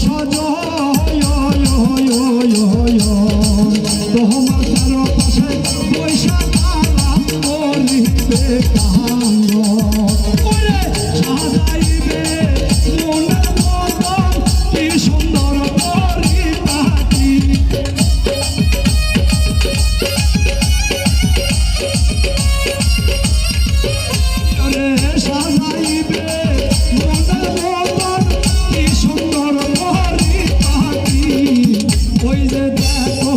সজ তোমার তার পাশে পয়সা তারা করিবে কান্দ সাজাইবে মনের মতন কি সুন্দর পরিপাটি সাজাইবে মনের মতন কি সুন্দর পরিপাটি, ওই যে দেখো